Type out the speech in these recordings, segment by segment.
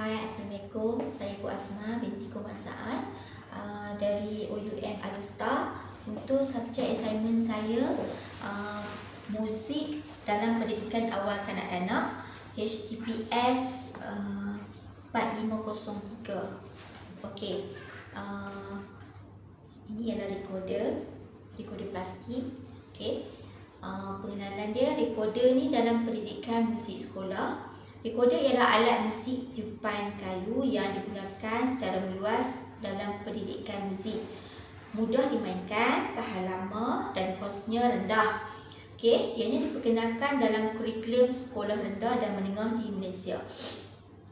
Hai, Assalamualaikum. Saya Puan Asma binti Kumar Saad uh, dari OUM Alusta untuk subjek assignment saya uh, muzik dalam pendidikan awal kanak-kanak HTPS uh, 4503. Okey. Uh, ini adalah recorder, recorder plastik. Okey. Uh, pengenalan dia, recorder ni dalam pendidikan muzik sekolah Recorder ialah alat musik tiupan kayu yang digunakan secara meluas dalam pendidikan muzik. Mudah dimainkan, tahan lama dan kosnya rendah. Okey, ianya diperkenalkan dalam kurikulum sekolah rendah dan menengah di Malaysia.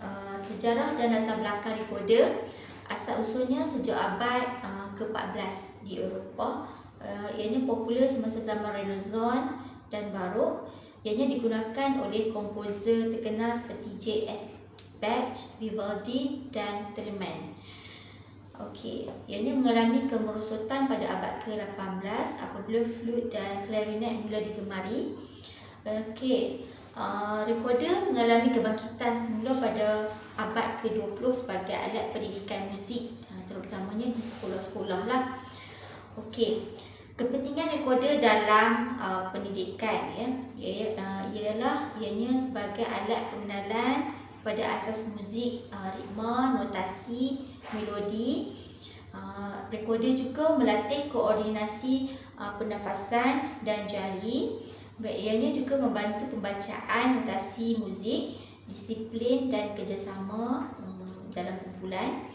Uh, sejarah dan latar belakang recorder asal usulnya sejak abad uh, ke-14 di Eropah. Uh, ianya popular semasa zaman Renaissance dan Barok Ianya digunakan oleh komposer terkenal seperti J.S. Bach, Vivaldi dan Telemann. Okey, ianya mengalami kemerosotan pada abad ke-18 apabila flute dan clarinet mula digemari. Okey, uh, recorder mengalami kebangkitan semula pada abad ke-20 sebagai alat pendidikan muzik, uh, terutamanya di sekolah-sekolah lah. Okey, kepentingan recorder dalam uh, pendidikan ya. Uh, ialah ianya sebagai alat pengenalan pada asas muzik uh, ritma notasi melodi. Uh, recorder juga melatih koordinasi uh, pernafasan dan jari. Ianya juga membantu pembacaan notasi muzik disiplin dan kerjasama um, dalam kumpulan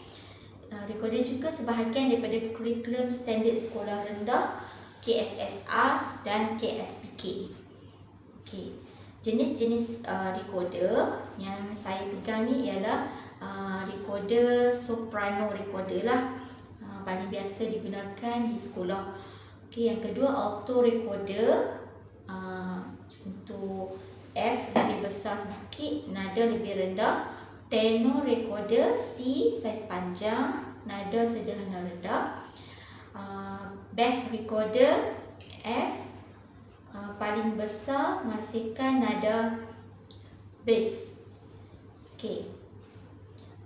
Uh, recorder juga sebahagian daripada kurikulum standard sekolah rendah KSSR dan KSPK. Okey. Jenis-jenis uh, recorder yang saya pegang ni ialah uh, recorder soprano recorder lah. Uh, paling biasa digunakan di sekolah. Okey, yang kedua auto recorder uh, untuk F lebih besar sedikit, nada lebih rendah tenor recorder C saiz panjang nada sederhana rendah uh, bass recorder F uh, paling besar menghasilkan nada bass. Okey.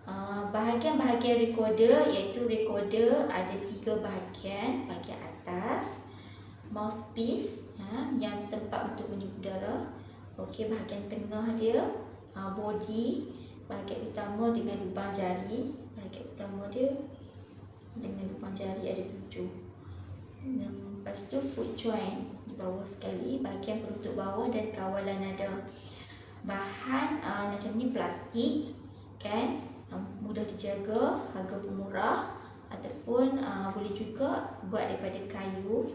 Uh, bahagian-bahagian recorder iaitu recorder ada tiga bahagian bahagian atas mouthpiece uh, yang tempat untuk meniup udara. Okey bahagian tengah dia uh, body bahagian utama dengan lubang jari. Bahagian utama dia dengan lubang jari ada tujuh. Lepas tu foot joint di bawah sekali bahagian penutup bawah dan kawalan nada. Bahan uh, macam ni plastik kan? Uh, mudah dijaga harga pun murah. Ataupun uh, boleh juga buat daripada kayu.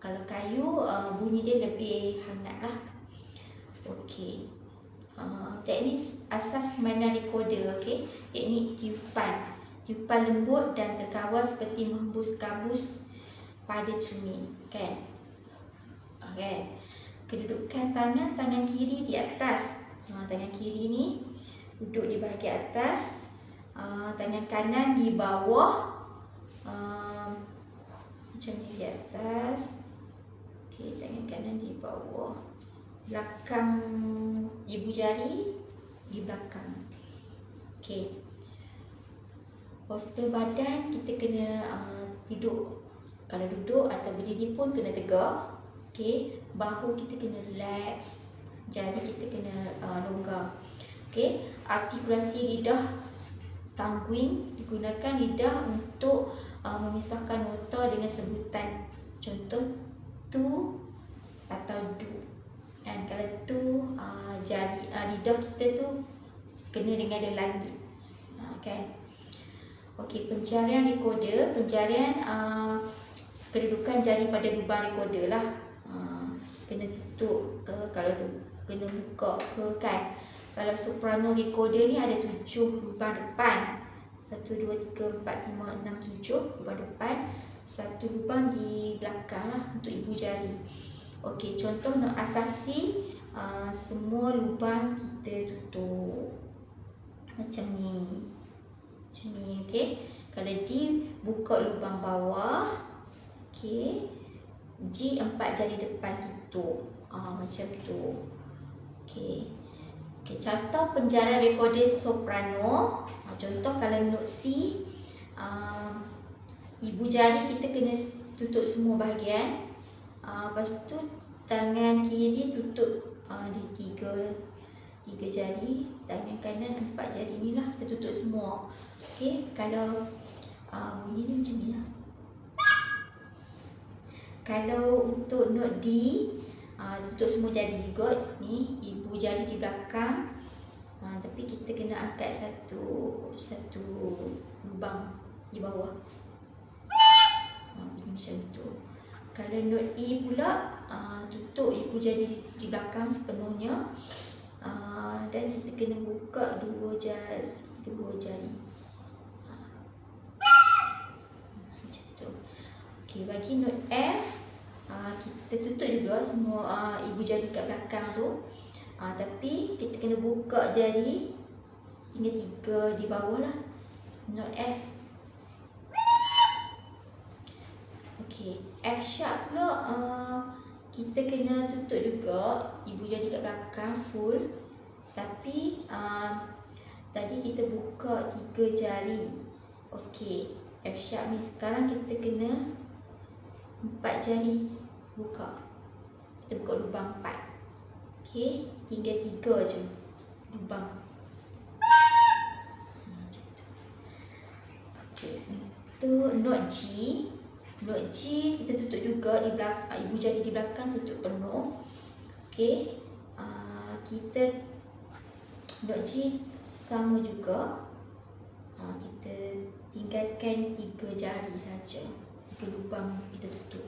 Kalau kayu uh, bunyi dia lebih hangat lah okey Uh, teknik asas permainan recorder okey? Teknik tiupan. Tiupan lembut dan terkawal seperti menghembus kabus pada cermin kan? Okey kedudukan tangan tangan kiri di atas. Uh, tangan kiri ni duduk di bahagian atas. Uh, tangan kanan di bawah. Uh, macam ni di atas. Okey tangan kanan di bawah. Belakang ibu jari di belakang. Okey. Postur badan kita kena uh, duduk. Kalau duduk atau berdiri pun kena tegak. Okey. Bahu kita kena relax. Jari kita kena uh, longgar. Okey. Artikulasi lidah tangguing digunakan lidah untuk uh, memisahkan nota dengan sebutan. Contoh tu atau du kan kalau tu uh, jari uh, lidah kita tu kena dengan dia langit. Uh, kan? Okey pencarian recorder pencarian uh, kedudukan jari pada lubang recorder lah. Uh, kena tutup ke kalau tu kena buka ke kan? Kalau soprano recorder ni ada tujuh lubang depan. Satu, dua, tiga, empat, lima, enam, tujuh lubang depan. Satu lubang di belakang lah untuk ibu jari Okey, contoh nak asasi uh, semua lubang kita tutup. Macam ni. Macam ni, okey. Kalau D buka lubang bawah. Okey. G empat jari depan tutup. Ah uh, macam tu. Okey. Okey, contoh penjara recorder soprano. contoh kalau note C uh, ibu jari kita kena tutup semua bahagian uh, lepas tu tangan kiri tutup uh, di tiga tiga jari. Tangan kanan empat jari ni lah kita tutup semua. Okey kalau uh, bunyi ni macam ni lah. Kalau untuk note D uh, tutup semua jari. Juga ni ibu jari di belakang. Uh, tapi kita kena angkat satu satu lubang di bawah. Uh, macam tu kalau note E pula uh, tutup ibu jari di, belakang sepenuhnya. Uh, dan kita kena buka dua jari dua jari. Okay, bagi note F uh, Kita tutup juga semua uh, ibu jari kat belakang tu. Uh, Tapi kita kena buka jari Tinggal tiga di bawah lah. Note F Okay, F sharp pula uh, Kita kena tutup juga. Ibu jari kat belakang full. Tapi uh, Tadi kita buka tiga jari. Okay, F sharp ni sekarang kita kena empat jari buka. Kita buka lubang empat. Okey. Tinggal tiga je lubang. Okey. Untuk note G note G kita tutup juga di belakang ah, ibu jari di belakang tutup penuh. Okey uh, kita note G sama juga. Uh, kita tinggalkan tiga jari saja. Tiga lubang kita tutup.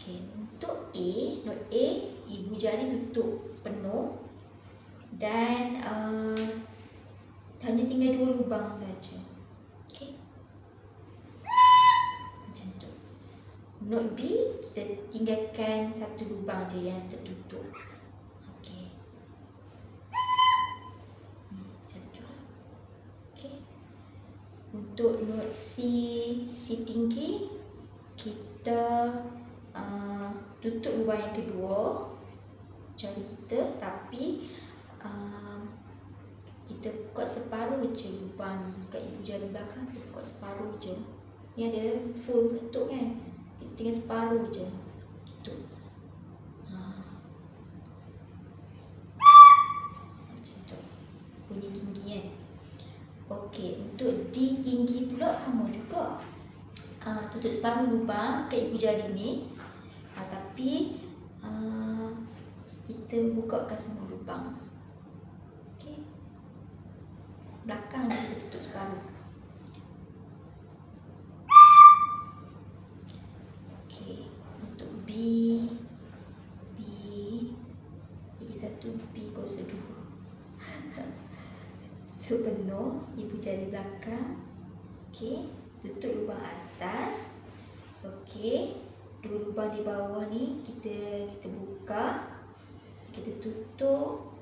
Okay, untuk A, note A, ibu jari tutup penuh. Dan uh, hanya tinggal dua lubang saja. Okay. Macam tu. Note B, kita tinggalkan satu lubang je yang tertutup. untuk note C C tinggi kita uh, tutup lubang yang kedua jari kita tapi uh, buka separuh je lubang kat ibu jari belakang kita buka separuh je ni ada full tutup kan kita tinggal separuh je tutup ha. kan Okey, untuk D tinggi pula sama juga. Uh, tutup separuh lubang ke ibu jari ni. Uh, tapi uh, kita buka ke semua lubang. Okey. Belakang kita tutup separuh. Okey, untuk B B jadi satu B kosong dua. So penuh ibu jari belakang. Okey, tutup lubang atas. Okey, dua lubang di bawah ni kita kita buka. Kita tutup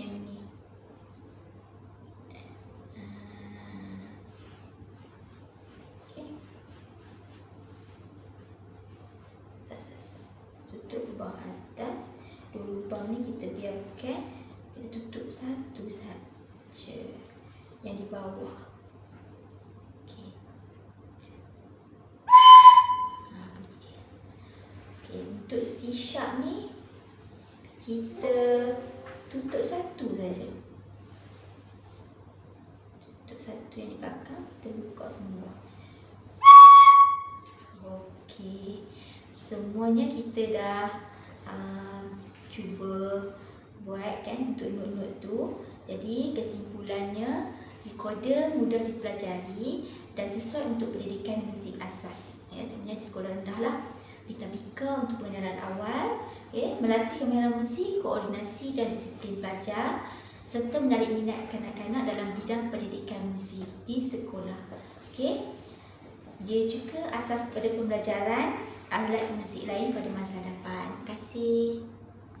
yang ni. Tutup lubang atas. Dua lubang ni kita biarkan kita tutup satu sahaja je yang di bawah. Untuk C sharp ni kita tutup satu saja. Tutup satu yang di belakang, kita buka semua. Okey. Semuanya kita dah uh, cuba buat kan untuk note-note tu. Jadi kesimpulannya recorder mudah dipelajari dan sesuai untuk pendidikan muzik asas. Ya, sebenarnya di sekolah rendah lah. Ditabika untuk pengenalan awal, ya, melatih kemahiran muzik, koordinasi dan disiplin pelajar serta menarik minat kanak-kanak dalam bidang pendidikan muzik di sekolah. Okey. Dia juga asas kepada pembelajaran alat muzik lain pada masa depan. Terima kasih.